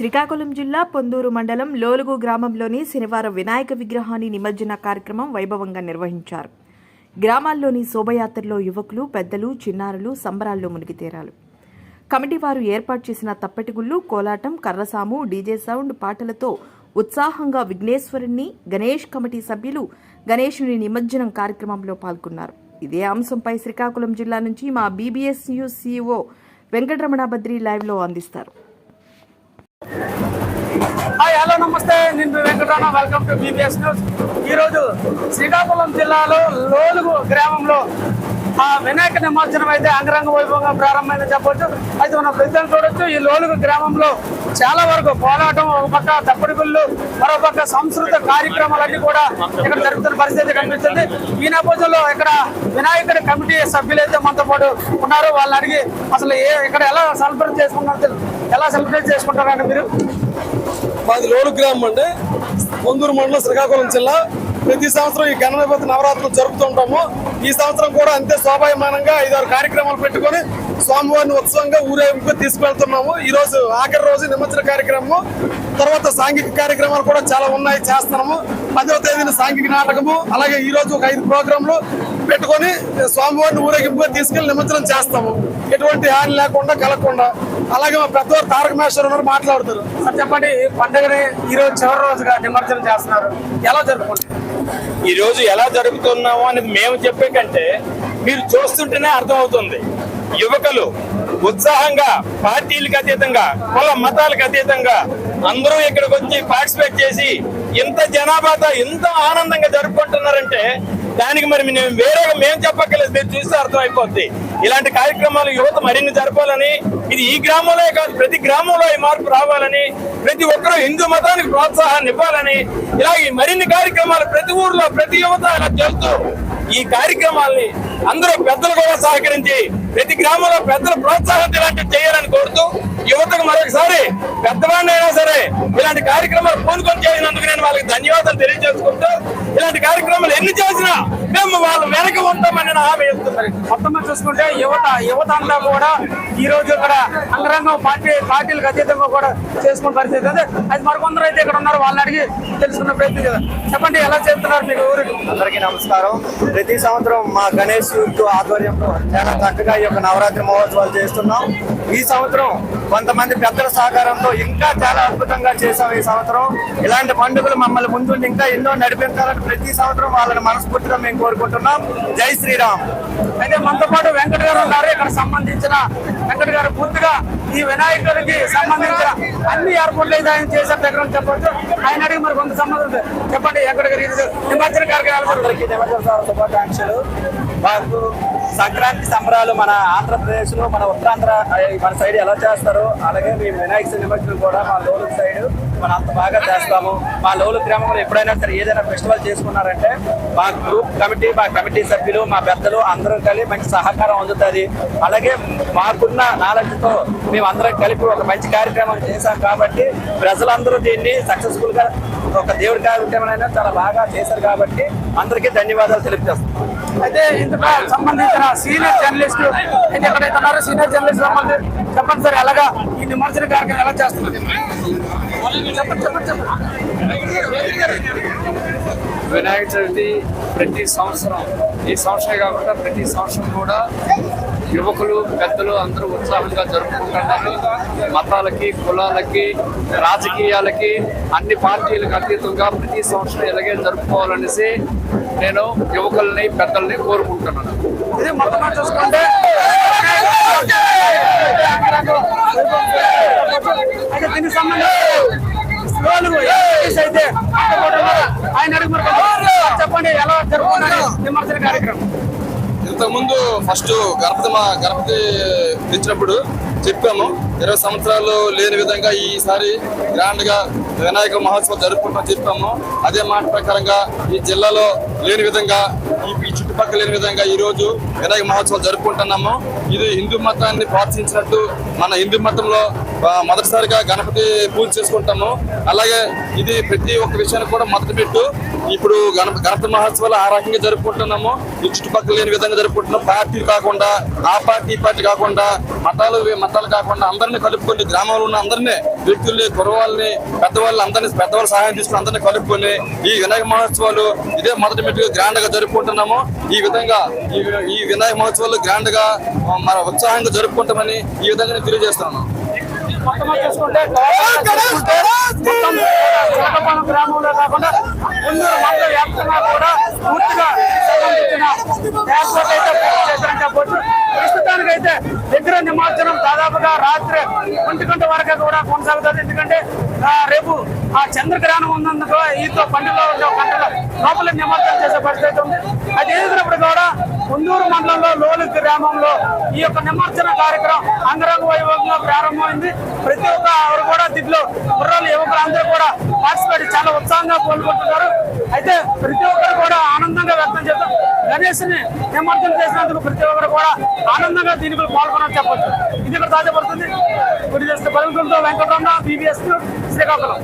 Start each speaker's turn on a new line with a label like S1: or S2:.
S1: శ్రీకాకుళం జిల్లా పొందూరు మండలం లోలుగు గ్రామంలోని శనివారం వినాయక విగ్రహాన్ని నిమజ్జన కార్యక్రమం వైభవంగా నిర్వహించారు. గ్రామాల్లోని శోభయాత్రలో యువకులు పెద్దలు చిన్నారులు సంబరాల్లో మునిగితేరాలు కమిటీ వారు ఏర్పాటు చేసిన తప్పెటిగుళ్ళు కోలాటం కర్రసాము డీజే సౌండ్ పాటలతో ఉత్సాహంగా విఘ్నేశ్వరుణ్ణి గణేష్ కమిటీ సభ్యులు గణేశుని నిమజ్జనం కార్యక్రమంలో పాల్గొన్నారు. ఇదే అంశంపై శ్రీకాకుళం జిల్లా నుంచి మా బీబీఎస్ న్యూస్ సీఈఓ వెంకటరమణాభద్రి లైవ్లో అందిస్తారు.
S2: హాయ్ హలో నమస్తే. నేను మీ Venkataramana. Welcome to BBS news ఈరోజు శ్రీకాకుళం జిల్లాలో లోలుగు గ్రామంలో ఆ వినాయక నిమజ్జనం అయితే అంగరంగ వైభవంగా ప్రారంభమైంది చెప్పొచ్చు. అయితే మనం ప్రజలు చూడొచ్చు ఈ లోలుగు గ్రామంలో చాలా వరకు పోరాటం ఒక పక్క తప్పుడు గుళ్ళు మరో పక్క సంస్కృత కార్యక్రమాలన్నీ కూడా ఇక్కడ జరుగుతున్న పరిస్థితి కనిపిస్తుంది. ఈ నేపథ్యంలో ఇక్కడ వినాయకుడి కమిటీ సభ్యులు అయితే మనతో పాటు ఉన్నారు. వాళ్ళని అడిగి అసలు ఏ ఇక్కడ ఎలా సెలబ్రేట్ చేసుకుంటారు ఎలా సెలబ్రేట్ చేసుకుంటారంటే మీరు?
S3: మాది లోలు గ్రామం అండి. పొందూరు మండలం శ్రీకాకుళం జిల్లా. ప్రతి సంవత్సరం ఈ గణపతి నవరాత్రులు జరుపుతుంటాము ఈ సంవత్సరం కూడా అంతే శోభాయమానంగా ఐదారు కార్యక్రమాలు పెట్టుకొని స్వామివారిని ఉత్సవంగా ఊరేగింపు తీసుకువెళ్తున్నాము. ఈ రోజు ఆఖరి రోజు నిమజ్జన కార్యక్రమము. తర్వాత సాంఘిక కార్యక్రమాలు కూడా చాలా ఉన్నాయి చేస్తున్నాము. పదవ తేదీన సాంఘిక నాటకము అలాగే ఈ రోజు ఒక ఐదు ప్రోగ్రాంలు పెట్టుకొని స్వామివారిని ఊరేగింపుగా తీసుకెళ్ళి నిమజ్జనం చేస్తాము. ఎటువంటి హాని లేకుండా కలగకుండా. అలాగే మా పెద్దవారు తారక మేశ్వర్ ఉన్నారు మాట్లాడుతారు
S2: చెప్పండి పండుగని ఈరోజు చివరి రోజుగా నిమజ్జనం చేస్తున్నారు. ఎలా జరుపుకుంటారు?
S4: ఈ రోజు ఎలా జరుపుతున్నాము అనేది మేము చెప్పే కంటే మీరు చూస్తుంటేనే అర్థమవుతుంది. యువకులు ఉత్సాహంగా పార్టీలకు అతీతంగా కుల మతాలకు అతీతంగా అందరూ ఇక్కడికి వచ్చి పార్టిసిపేట్ చేసి ఇంత జనాభాతో ఎంత ఆనందంగా జరుపుకుంటున్నారంటే దానికి మరి మేము వేరేగా మేము చెప్పక్కర్లేదు. మీరు చూస్తే అర్థమైపోద్ది. ఇలాంటి కార్యక్రమాలు యువత మరిన్ని జరపాలని ఇది ఈ గ్రామంలో కాదు ప్రతి గ్రామంలో ఈ మార్పు రావాలని ప్రతి ఒక్కరూ హిందూ మతానికి ప్రోత్సాహాన్ని ఇవ్వాలని ఇలాగే మరిన్ని కార్యక్రమాలు ప్రతి ఊర్లో ప్రతి యువత ఇలా చేస్తూ ఈ కార్యక్రమాల్ని అందరూ పెద్దలు కూడా సహకరించి ప్రతి గ్రామంలో పెద్దల ప్రోత్సాహం ఇలాంటివి చేయాలని కోరుతూ యువతకు మరొకసారి పెద్దవాడిని అయినా సరే ఇలాంటి కార్యక్రమాలు పూనుకొని చేసినందుకు నేను వాళ్ళకి ధన్యవాదాలు తెలియజేసుకుంటూ ఇలాంటి కార్యక్రమాలు ఎన్ని చేసినా మేము వాళ్ళ వెనక ఉంటామని
S2: మొత్తం చూసుకుంటే యువత యువత అంతా కూడా ఈ రోజు ఇక్కడ అంగరంగం పార్టీ పార్టీలకు అతీతంగా కూడా చేసుకున్న పరిస్థితి అయితే అది మరికొందరు అయితే ఇక్కడ ఉన్నారు వాళ్ళని అడిగి తెలుసుకున్న ప్రయత్నం కదా చెప్పండి ఎలా చేస్తున్నారు మీకు ఊరికి?
S5: అందరికీ నమస్కారం. ప్రతి సంవత్సరం మా గణేష్ యూత్ ఆధ్వర్యంలో చాలా చక్కగా ఈ యొక్క నవరాత్రి మహోత్సవాలు చేస్తున్నాం. ఈ సంవత్సరం కొంతమంది పెద్దల సహకారంతో ఇంకా చాలా అద్భుతంగా చేసాం ఈ సంవత్సరం. ఇలాంటి పండుగలు మమ్మల్ని ముందు ఇంకా ఎన్నో నడిపించాలని ప్రతి సంవత్సరం వాళ్ళని మనస్ఫూర్తిగా మేము కోరుకుంటున్నాం. జై శ్రీరామ్.
S2: అయితే మనతో పాటు వెంకట గారు ఉన్నారు. ఇక్కడ సంబంధించిన వెంకట గారు పూర్తిగా ఈ వినాయకుడికి సంబంధించిన అన్ని ఏర్పాట్లు అయితే ఆయన చేశారు. దగ్గర చెప్పొచ్చు. ఆయన అడిగి మరి కొంత సంబంధం చెప్పండి వెంకట గారు నిమజ్జన కార్యక్రమాలు
S5: అందరికీ నిమజ్జన మాకు సంక్రాంతి సంబరాలు మన ఆంధ్రప్రదేశ్లో మన ఉత్తరాంధ్ర మన సైడ్ ఎలా చేస్తారో అలాగే మేము వినాయక నిమజ్జనం కూడా మా లోలు సైడ్ మనం అంత బాగా చేస్తాము. మా లోలు గ్రామంలో ఎప్పుడైనా సరే ఏదైనా ఫెస్టివల్ చేసుకున్నారంటే మా గ్రూప్ కమిటీ మా కమిటీ సభ్యులు మా పెద్దలు అందరూ కలిసి మంచి సహకారం అందుతుంది. అలాగే మాకున్న నాలెడ్జ్తో మేము అందరం కలిపి ఒక మంచి కార్యక్రమం చేశాం కాబట్టి ప్రజలందరూ దీన్ని సక్సెస్ఫుల్గా ఒక దేవుడి కార్యక్రమం చాలా బాగా చేశారు కాబట్టి అందరికీ ధన్యవాదాలు తెలియజేస్తున్నాం.
S2: అయితే ఇందుకు సంబంధించిన సీనియర్ జర్నలిస్ట్ అయితే ఎక్కడైతే ఉన్నారో సీనియర్ జర్నలిస్ట్ చెప్పండి సార్ ఎలాగా ఈ నిమజ్జన కార్యక్రమం ఎలా చేస్తున్నారు?
S6: వినాయక చవితి ప్రతి సంవత్సరం ఈ సంవత్సరం కాకుండా ప్రతి సంవత్సరం కూడా యువకులు పెద్దలు అందరూ ఉత్సాహంగా జరుపుకుంటున్నారు మతాలకి కులాలకి రాజకీయాలకి అన్ని పార్టీలకు అతీతంగా ప్రతి సంవత్సరం ఇలాగే జరుపుకోవాలనేసి నేను యువకుల్ని పెద్దల్ని కోరుకుంటున్నాను
S2: ఇది మొత్తం మీద చూసుకుంటే అయితే దీనికి సంబంధించి ఏపీస్ అయితే ఆయన చెప్పండి ఎలా జరుగుతున్నారు కార్యక్రమం?
S3: ఇంతకుముందు ఫస్ట్ గణపతి మా గణపతి తెచ్చినప్పుడు చెప్పాము ఇరవై సంవత్సరాలు లేని విధంగా ఈసారి గ్రాండ్గా వినాయక మహోత్సవం జరుపుకుంటాం చెప్పాము. అదే మాట ప్రకారంగా ఈ జిల్లాలో లేని విధంగా ఈ చుట్టుపక్కల లేని విధంగా ఈ రోజు వినాయక మహోత్సవం జరుపుకుంటున్నాము. ఇది హిందూ మతాన్ని ప్రోత్సహించినట్టు మన హిందూ మతంలో మొదటిసారిగా గణపతి పూజ చేసుకుంటాము. అలాగే ఇది ప్రతి ఒక్క విషయాన్ని కూడా మొదటి పెట్టు ఇప్పుడు గణప గణపతి మహోత్సవాలు ఆ రకంగా జరుపుకుంటున్నాము. ఈ చుట్టుపక్కల లేని విధంగా జరుపుకుంటున్నాం పార్టీ కాకుండా ఆ పార్టీ పార్టీ కాకుండా మతాలు మతాలు కాకుండా అందరినీ కలుపుకొని గ్రామంలో ఉన్న అందరినీ వ్యక్తుల్ని కురవాళ్ళని పెద్దవాళ్ళని అందరినీ పెద్దవాళ్ళ సహాయం తీసుకుని అందరినీ కలుపుకొని ఈ వినాయక మహోత్సవాలు ఇదే మొదటి మెట్టుగా గ్రాండ్గా జరుపుకుంటున్నాము. ఈ విధంగా ఈ ఈ వినాయక మహోత్సవాలు గ్రాండ్గా మన ఉత్సాహంగా జరుపుకుంటామని ఈ విధంగా నేను తెలియజేస్తున్నాను.
S2: మొత్తం చూసుకుంటే మొత్తం గ్రామంలో కాకుండా ముందూరు మండల వ్యాప్తంగా కూడా పూర్తిగా సంబంధించిన ఏర్పాటు అయితే పూర్తి చేశారని చెప్పొచ్చు ప్రస్తుతానికైతే దగ్గర నిమజ్జనం దాదాపుగా రాత్రి ఒంటి గంట వరకు కూడా కొనసాగుతుంది. ఎందుకంటే రేపు ఆ చంద్రగ్రహణం ఉన్నందుకు ఈతో పండుగలో ఉండే లోపల నిమజ్జనం చేసే పరిస్థితి ఉంది. అది ఎదుగుతున్నప్పుడు కూడా ముందూరు మండలంలో లోలు గ్రామంలో ఈ యొక్క నిమజ్జన కార్యక్రమం అంగరంగ వైభవంగా ప్రారంభమైంది. ప్రతి ఒక్క కూడా దీంట్లో కుర్రాలు యువకులు అందరూ కూడా పార్టిసిపేట్ చాలా ఉత్సాహంగా పాల్గొంటున్నారు. అయితే ప్రతి ఒక్కరు కూడా ఆనందంగా వ్యక్తం చేస్తాం గణేష్ని నిమజ్జనం చేసినందుకు ప్రతి ఒక్కరు కూడా ఆనందంగా దీనికి పాల్గొనని చెప్పచ్చు. ఇది ఇక్కడ సాధ్యపడుతుంది గురి చేస్తే పరిమితులతో వెంకటరమణ బీబీఎస్ శ్రీకాకుళం.